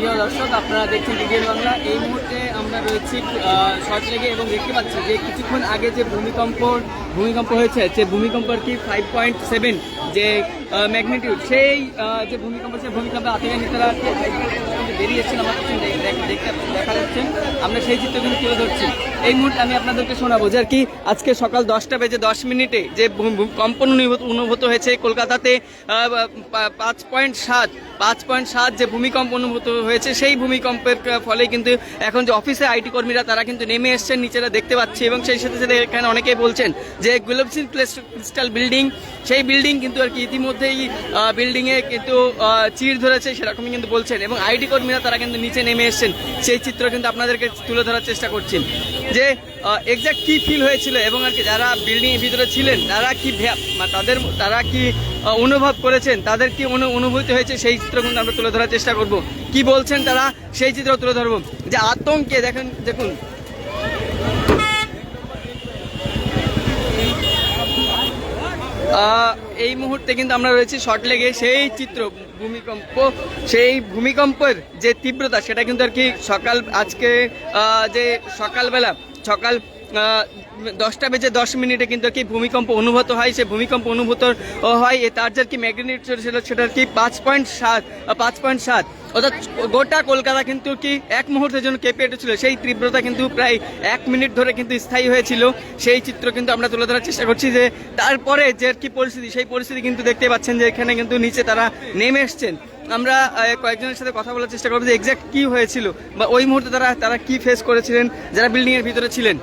প্রিয় দর্শক, আপনারা দেখছেন ডিডিএন বাংলা। এই মুহূর্তে আমরা রয়েছি লেগে এবং দেখতে পাচ্ছি যে কিছুক্ষণ আগে যে ভূমিকম্প ভূমিকম্প হয়েছে, যে ভূমিকম্প আর কি ফাইভ পয়েন্ট সেভেন যে ম্যাগনিটিউড সেই যে ভূমিকম্প, সেই ভূমিকম্পে আতিকা বেরিয়ে এসেছেন আমার দেখ- যাচ্ছে। আমরা সেই চিত্র কিন্তু তুলে ধরছি। এই মুহূর্তে আমি আপনাদেরকে শোনাবো যে আর কি আজকে সকাল দশটা বেজে দশ মিনিটে যে কম্পন অনুভূত হয়েছে কলকাতাতে পাঁচ পয়েন্ট সাত। পাঁচ পয়েন্ট সাত যে ভূমিকম্প অনুভূত হয়েছে, সেই ভূমিকম্পের ফলে কিন্তু এখন যে অফিসে আইটি কর্মীরা, তারা কিন্তু নেমে এসছেন, নিচেরা দেখতে পাচ্ছি এবং সেই সাথে সাথে এখানে অনেকেই বলছেন যে গুলবসিন ক্রিস্টাল বিল্ডিং, সেই বিল্ডিং কিন্তু আর কি ইতিমধ্যেই বিল্ডিংয়ে কিন্তু চির ধরেছে সেরকমই কিন্তু বলছেন এবং আইটি কর্মীরা তারা কিন্তু নিচে নেমে এসছেন। সেই চিত্র কিন্তু আপনাদেরকে তুলে ধরার চেষ্টা করছেন যে এক্সাক্ট কি ফিল হয়েছিল এবং আর কি যারা বিল্ডিং এর ভিতরে ছিলেন, তারা কি তাদের তারা কি অনুভব করেছেন? তাদের কি অনু- অনুভূতি হয়েছে? সেই চিত্র কিন্তু আমরা তুলে ধরার চেষ্টা করব। কি বলছেন তারা? সেই চিত্র তুলে ধরব। যে আতঙ্কে, দেখেন, দেখুন। এই মুহূর্তে কিন্তু আমরা রয়েছি শর্ট লেগে সেই চিত্র, ভূমিকম্প, সেই ভূমিকম্পের যে তীব্রতা, সেটা কিন্তু আর কি সকাল, আজকে যে সকালবেলা সকাল দশটা বেজে দশ মিনিটে কিন্তু কি ভূমিকম্প অনুভূত হয়। সেই ভূমিকম্প অনুভূত হয় তার যে আর কি ম্যাগনিটিউড ছিল, সেটা কি পাঁচ পয়েন্ট সাত পাঁচ পয়েন্ট সাত। অর্থাৎ গোটা কলকাতা কিন্তু কি এক মুহূর্তের জন্য কেঁপে উঠেছিল। সেই তীব্রতা কিন্তু প্রায় এক মিনিট ধরে কিন্তু স্থায়ী হয়েছিল। সেই চিত্র কিন্তু আমরা তুলে ধরার চেষ্টা করছি যে, তারপরে যে কি পরিস্থিতি, সেই পরিস্থিতি কিন্তু দেখতে পাচ্ছেন যে এখানে কিন্তু নিচে তারা নেমে এসছেন। আমরা কয়েকজনের সাথে কথা বলার চেষ্টা করব যে এক্স্যাক্ট কী হয়েছিল বা ওই মুহূর্তে তারা তারা কী ফেস করেছিলেন, যারা বিল্ডিংয়ের ভিতরে ছিলেন।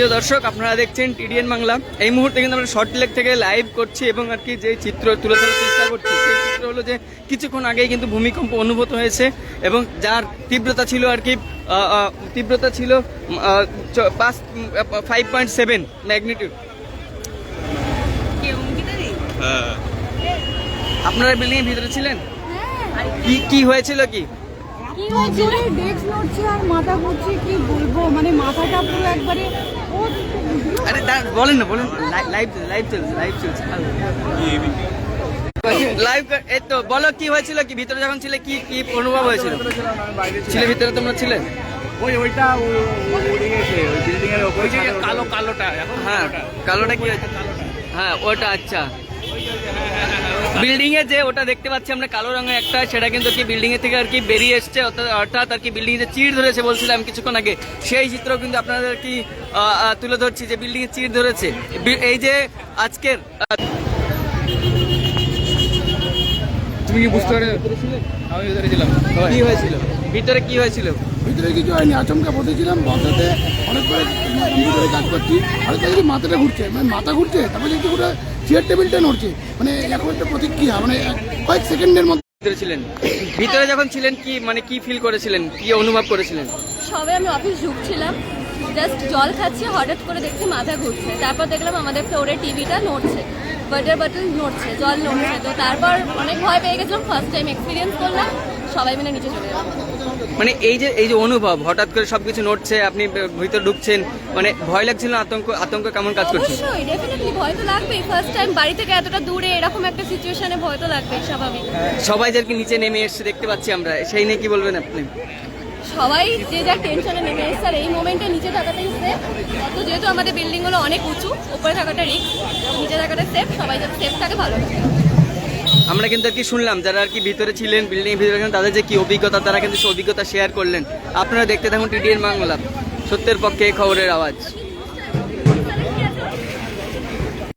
প্রিয় দর্শক, আপনারা দেখছেন টিডিএন বাংলা। এই মুহূর্তে কিন্তু আমরা শর্ট লেক থেকে লাইভ করছি এবং আর কি যে চিত্র তুলে ধরার চেষ্টা করছি, সেই চিত্র হলো যে কিছুক্ষণ আগেই কিন্তু ভূমিকম্প অনুভূত হয়েছে এবং যার তীব্রতা ছিল আর কি তীব্রতা ছিল পাঁচ ফাইভ পয়েন্ট সেভেন ম্যাগনিটিউড আপনারা বিল্ডিং এর ভিতরে ছিলেন? কি কি হয়েছিল কি? কি হয়েছে ডেস্ক নড়ছে আর মাথা ঘুরছে, কি বলব? মানে মাথাটা পুরো একবারে আরে দাঁড়ান, বলেন না বলেন। লাইভ লাইভ চলছে লাইভ চলছে লাইভ এই তো বলো কি হয়েছিল কি ভিতরে যখন ছিলে কি কি অনুভব হয়েছিল? ছিলে ভিতরে তোমরা ছিলে? ওই ওইটা ওই বিল্ডিং এর ওই যে কালো কালোটা এখন হ্যাঁ কালোটা কি হয়েছে? হ্যাঁ ওটা আচ্ছা। বিল্ডিং এ যে ওটা দেখতে পাচ্ছি আমরা কালো রঙের একটা সেটা কিন্তু কি বিল্ডিং এর থেকে আর কি বেরিয়ে এসছে অর্থাৎ- আর কি বিল্ডিং এ চিড় ধরেছে বলছিলাম কিছুক্ষণ আগে সেই চিত্র কিন্তু আপনাদের কি তুলে ধরছি যে বিল্ডিং এ চিড় ধরেছে। এই যে আজকের তুমি কি বুঝতে পারে আমি ভিতরে ছিলাম। কি হয়েছিল? ভিতরে কি হয়েছিল? ভিতরে কিছু হয়নি আচমকা বসেছিলাম বসাতে অনেক করে কম্পিউটারে কাজ করছি আর মাথাটা ঘুরছে মানে মাথা ঘুরছে তারপরে পুরো চেয়ার টেবিলটা নড়ছে। মানে এখন একটা প্রতিক্রিয়া মানে কয়েক সেকেন্ডের মধ্যে ভিতরে ছিলেন। ভিতরে যখন ছিলেন কি মানে কি ফিল করেছিলেন? কি অনুভব করেছিলেন? সবে আমি অফিস ঢুকছিলাম। জাস্ট জল খাচ্ছি হঠাৎ করে দেখছি মাথা ঘুরছে। তারপর দেখলাম আমাদের ফ্লোরে টিভিটা নড়ছে। ওয়াটার বটল নড়ছে জল নড়ছে। তো তারপর অনেক ভয় পেয়ে গেছিলাম। ফার্স্ট টাইম এক্সপিরিয়েন্স করলাম। সবাই মিলে নিচে চলে মানে এই যে এই যে অনুভব হঠাৎ করে সবকিছু নড়ছে আপনি ভিতরে ঢুকছেন মানে ভয় লাগছিল না? আতঙ্ক আতঙ্ক কেমন কাজ করছে অবশ্যই ডেফিনেটলি ভয় তো লাগবেই। ফার্স্ট টাইম বাড়ি থেকে এতটা দূরে এরকম একটা সিচুয়েশনে ভয় তো লাগবেই স্বাভাবিক। সবাই যার কি নিচে নেমে এসছে দেখতে পাচ্ছি আমরা। সেই নিয়ে কি বলবেন আপনি? সবাই যে যার টেনশনে নেমে এসছে আর এই মোমেন্টে নিচে থাকাটাই সেফ তো যেহেতু আমাদের বিল্ডিংগুলো অনেক উঁচু উপরে থাকাটা রিস্ক নিচে থাকাটা সেফ সবাই যাতে সেফ থাকে ভালো আমরা কিন্তু আর কি শুনলাম, যারা আর কি ভিতরে ছিলেন বিল্ডিং ভিতরে ছিলেন, তাদের যে কি অভিজ্ঞতা, তারা কিন্তু সে অভিজ্ঞতা শেয়ার করলেন। আপনারা দেখতে থাকুন টিডিএন বাংলা। সত্যের পক্ষে খবরের আওয়াজ।